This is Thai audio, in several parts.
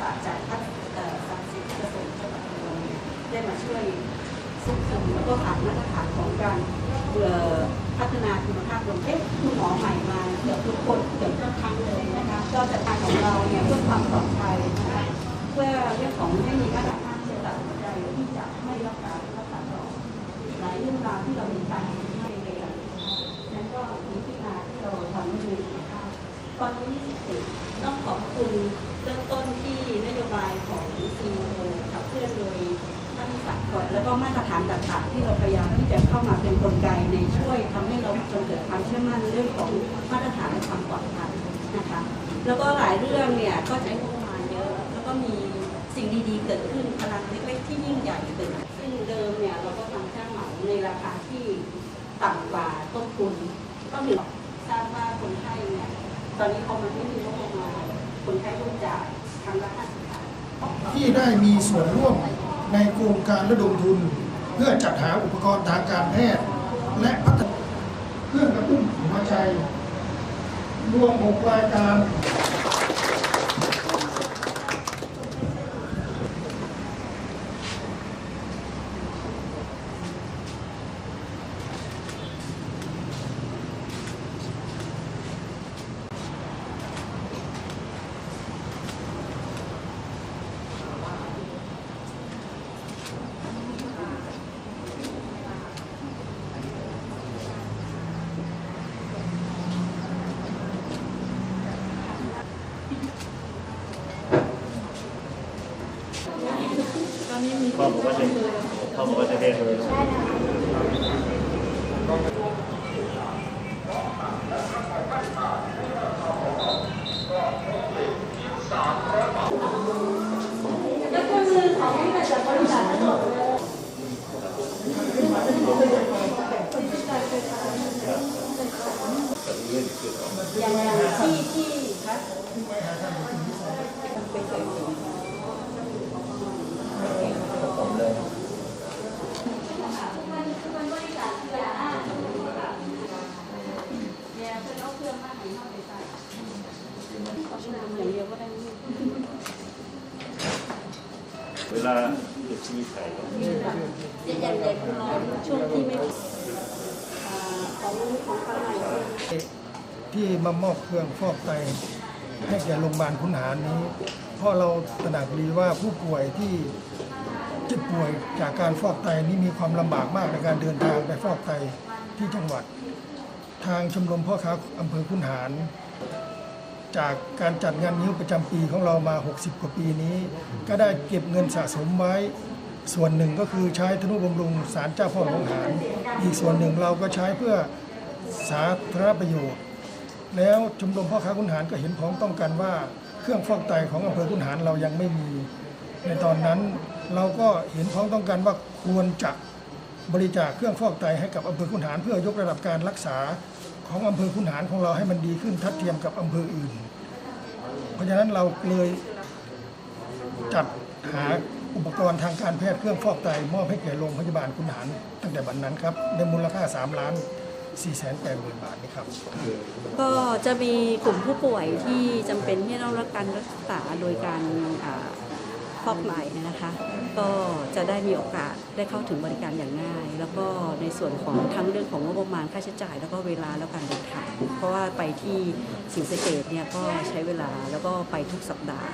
ศาสตร์จากพัฒเอ่อสามสิบกระทรวงจังหวัดอุบลเนี่ยได้มาช่วยส่งเสริมแล้วก็ผ่านมาตรฐานของการพัฒนาคุณภาพโรงเอ๊ะคุณหมอใหม่มาเกือบทุกคนเกือบทุกครั้งเลยนะคะก็แต่ทางของเราเนี่ยเพื่อความปลอดภัยนะคะเพื่อเรื่องของให้มีมาตรฐานเชื้อตับหัวใจที่จะไม่รับการรักษาต่อหลายเรื่องราวที่เรามีการให้ในหลังนั้นก็มีที่มาที่เราทำให้มีคุณภาพตอนนี้ต้องขอบคุณเริ่มต้นที่นโยบายของ CEO ขับเคลื่อนโดยาก่อนแล้วก็มาตรฐานต่างๆที่เราพยายามที่จะเข้ามาเป็นกลไกในช่วยทำให้เราจนเกิดความเชื่อมั่นเรื่องของมาตรฐานและความปลอดภัยนะคะแล้วก็หลายเรื่องเนี่ยก็ใช้งบประมาณเยอะแล้วก็มีสิ่งดีๆ เกิดขึ้นพลังเล็กๆที่ยิ่งใหญ่เกิดขึ้นซึ่งเดิมเนี่ยเราก็ทำจ้างเหมาในราคาที่ต่ำกว่าต้นทุนก็ถือทราบว่าคนไข้เนี่ยตอนนี้พอมันไม่มีงบประมาณคนไข้ต้องจ่ายครั้งละ50บาทที่ได้มีส่วนร่วม ในโครงการระดมทุน เพื่อจัดหาอุปกรณ์ทางการแพทย์ และพัฒนาเครื่องกระตุ้นหัวใจ รวม6รายการ พ่อบอกว่าจะพ่อบอกว่าจะเรียนรู้แล้วก็มือของที่มาจากบริษัททั้งหมดเลย อย่างอย่างที่ที่คะเนี่ยเพิ่นเอาเครื่องมาให้เฮาได้ใช้เอาไปนำอย่างเดียวก็ได้ เวลาเด็กมีไข่ก็ใหญ่ๆเลยคุณหมอช่วงที่ไม่ของของข้างในที่ที่มามอบเครื่องฟอกไตให้แก่โรงพยาบาลขุนหารนี้เพราะเราตระหนักดีว่าผู้ป่วยที่เจ็บป่วยจากการฟอกไตนี้มีความลำบากมากในการเดินทางไปฟอกไตที่จังหวัด ทางชมรมพ่อค้าอำเภอขุนหาร จากการจัดงานนิ้วประจำปีของเรามา 60 กว่าปีนี้ ก็ได้เก็บเงินสะสมไว้ ส่วนหนึ่งก็คือใช้ธนุบำรุงศาลเจ้าพ่อหลวงหารอีกส่วนหนึ่งเราก็ใช้เพื่อสาธารณประโยชน์ แล้วชมรมพ่อค้าขุนหารก็เห็นพ้องต้องกันว่า เครื่องฟอกไตของอำเภอขุนหารเรายังไม่มี ในตอนนั้นเราก็เห็นพ้องต้องกันว่าควรจะบริจาคเครื่องฟอกไตให้กับอำเภอขุนหารเพื่อยกระดับการรักษา ของอำเภอขุนหารของเราให้มันดีขึ้นทัดเทียมกับอำเภออื่น เพราะฉะนั้นเราเลยจัดหาอุปกรณ์ทางการแพทย์เครื่องฟอกไตมอบให้แก่โรงพยาบาลขุนหาร ตั้งแต่บัดนนั้นครับในมูลค่า 3 ล้าน4แสน8หมื่นบาทนี่ครับ ก็จะมีกลุ่มผู้ป่วยที่จำเป็นที่ต้องรับการรักษาโดยการ อ่าฟอกไตนะคะ ก็จะได้มีโอกาสได้เข้าถึงบริการอย่างง่าย แล้วก็ในส่วนของทั้งเรื่องของงบประมาณค่าใช้จ่าย แล้วก็เวลาแล้วการเดินทางเพราะว่าไปที่สิงห์สเกตเนี่ยก็ใช้เวลาแล้วก็ไปทุกสัปดาห์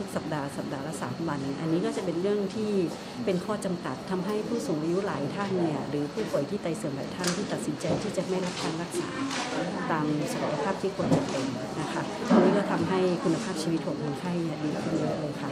ทุกสัปดาห์สัปดาห์ละสามวัน อันนี้ก็จะเป็นเรื่องที่เป็นข้อจำกัดทำให้ผู้สูงอายุหลายท่านเนี่ยหรือผู้ป่วยที่ไตเสื่อมหลายท่านที่ตัดสินใจที่จะไม่รับการรักษาตามสุขภาพที่ควรจะเป็นนะคะตรงนี้ก็ทำให้คุณภาพชีวิตของคนไข้เนี่ยดีขึ้นเยอะเลยค่ะ